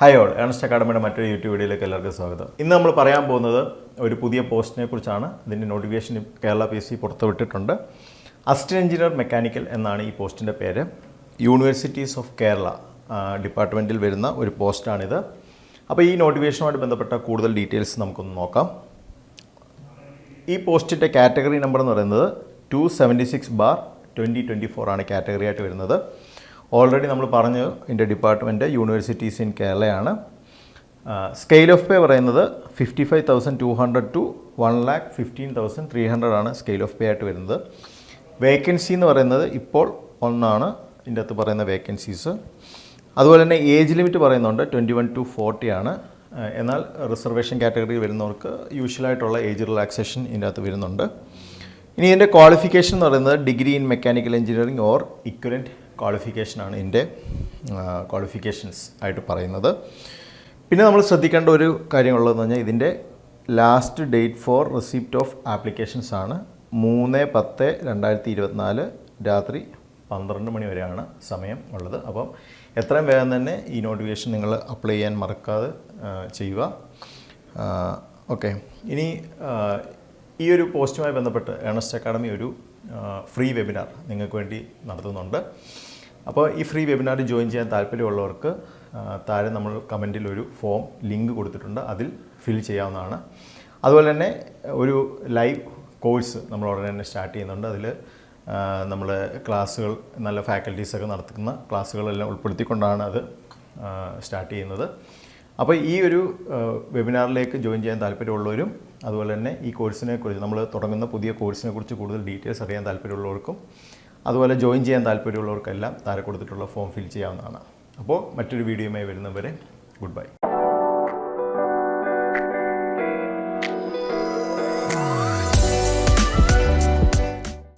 Hi all Ernest അക്കാഡമിയുടെ മറ്റൊരു YouTube വീഡിയോയിലേക്ക് എല്ലാവർക്കും സ്വാഗതം. ഇന്ന് നമ്മൾ പറയാൻ പോകുന്നത് ഒരു പുതിയ പോസ്റ്റിനെ കുറിച്ചാണ്. ഇതിന്റെ notification Kerala P S C പുറത്തുവിട്ടിട്ടുണ്ട് assistant engineer mechanical എന്നാണ് ഈ പോസ്റ്റിന്റെ പേര്. യൂണിവേഴ്സിറ്റീസ് ഓഫ് കേരള ഡിപ്പാർട്ട്മെന്റിൽ വരുന്ന ഒരു പോസ്റ്റാണിത്. അപ്പോൾ ഈ നോട്ടിഫിക്കേഷനുമായിട്ട് ബന്ധപ്പെട്ട കൂടുതൽ ഡീറ്റെയിൽസ് നമുക്കൊന്ന് നോക്കാം. ഈ പോസ്റ്റിന്റെ കാറ്റഗറി നമ്പർ എന്ന് പറയുന്നത് two seventy six bar twenty twenty four ആണ് കാറ്റഗറി ആയിട്ട് വരുന്നത്. ഓൾറെഡി നമ്മൾ പറഞ്ഞു എന്റെ ഡിപ്പാർട്ട്മെന്റ് യൂണിവേഴ്സിറ്റീസ് ഇൻ കേരളയാണ് സ്കെയിൽ ഓഫ് പേ പറയുന്നത് fifty five thousand two hundred to one lakh fifteen thousand three hundred ആണ് സ്കെയിൽ ഓഫ് പേ ആയിട്ട് വരുന്നത്. വേക്കൻസി എന്ന് പറയുന്നത് ഇപ്പോൾ ഒന്നാണ്. ഇതിന്റെ അകത്ത് പറയുന്ന വേക്കൻസീസ് അതുപോലെ തന്നെ ഏജ് ലിമിറ്റ് പറയുന്നുണ്ട് ട്വന്റി വൺ ടു ഫോർട്ടി ആണ് എന്നാൽ റിസർവേഷൻ കാറ്റഗറിയിൽ വരുന്നവർക്ക് യൂഷ്വലായിട്ടുള്ള ഏജ് റിലാക്സേഷൻ ഇതിന്റെ അകത്ത് വരുന്നുണ്ട്. ഇനി ഇതിന്റെ ക്വാളിഫിക്കേഷൻ എന്ന് പറയുന്നത് degree in mechanical engineering or equivalent ക്വാളിഫിക്കേഷനാണ് എന്റെ ക്വാളിഫിക്കേഷൻസ് ആയിട്ട് പറയുന്നത്. പിന്നെ നമ്മൾ ശ്രദ്ധിക്കേണ്ട ഒരു കാര്യമുള്ളതെന്ന് പറഞ്ഞാൽ ഇതിന്റെ last date for receipt of applications ആണ് മൂന്ന് പത്ത് രണ്ടായിരത്തി ഇരുപത്തിനാല് രാത്രി പന്ത്രണ്ട് മണി വരെയാണ് സമയം ഉള്ളത്. അപ്പം എത്രയും വേഗം തന്നെ ഈ നോട്ടിഫിക്കേഷൻ നിങ്ങൾ അപ്ലൈ ചെയ്യാൻ മറക്കാതെ ചെയ്യുക. ഓക്കെ ഇനി ഈ ഒരു പോസ്റ്റുമായി ബന്ധപ്പെട്ട് ഏണസ്റ്റ് അക്കാഡമി ഒരു ഫ്രീ വെബിനാർ നിങ്ങൾക്ക് വേണ്ടി നടത്തുന്നുണ്ട്. അപ്പോൾ ഈ ഫ്രീ വെബിനാറിൽ ജോയിൻ ചെയ്യാൻ താല്പര്യമുള്ളവർക്ക് താഴെ നമ്മൾ കമന്റിൽ ഒരു ഫോം ലിങ്ക് കൊടുത്തിട്ടുണ്ട്. അതിൽ ഫിൽ ചെയ്യാവുന്നതാണ്. അതുപോലെ തന്നെ ഒരു ലൈവ് കോഴ്സ് നമ്മൾ ഉടനെ തന്നെ സ്റ്റാർട്ട് ചെയ്യുന്നുണ്ട്. അതിൽ നമ്മൾ ക്ലാസ്സുകൾ നല്ല ഫാക്കൽറ്റീസൊക്കെ നടത്തുന്ന ക്ലാസ്സുകളെല്ലാം ഉൾപ്പെടുത്തിക്കൊണ്ടാണ് അത് സ്റ്റാർട്ട് ചെയ്യുന്നത്. അപ്പോൾ ഈ ഒരു വെബിനാറിലേക്ക് ജോയിൻ ചെയ്യാൻ താല്പര്യമുള്ളവരും അതുപോലെ തന്നെ ഈ കോഴ്സിനെ കുറിച്ച് നമ്മൾ തുടങ്ങുന്ന പുതിയ കോഴ്സിനെ കുറിച്ച് കൂടുതൽ ഡീറ്റെയിൽസ് അറിയാൻ താല്പര്യമുള്ളവർക്കും അതുപോലെ ജോയിൻ ചെയ്യാൻ താല്പര്യമുള്ളവർക്കെല്ലാം താഴെ കൊടുത്തിട്ടുള്ള ഫോം ഫിൽ ചെയ്യാവുന്നതാണ്. അപ്പോൾ മറ്റൊരു വീഡിയോയുമായി വരുന്നവരെ ഗുഡ് ബൈ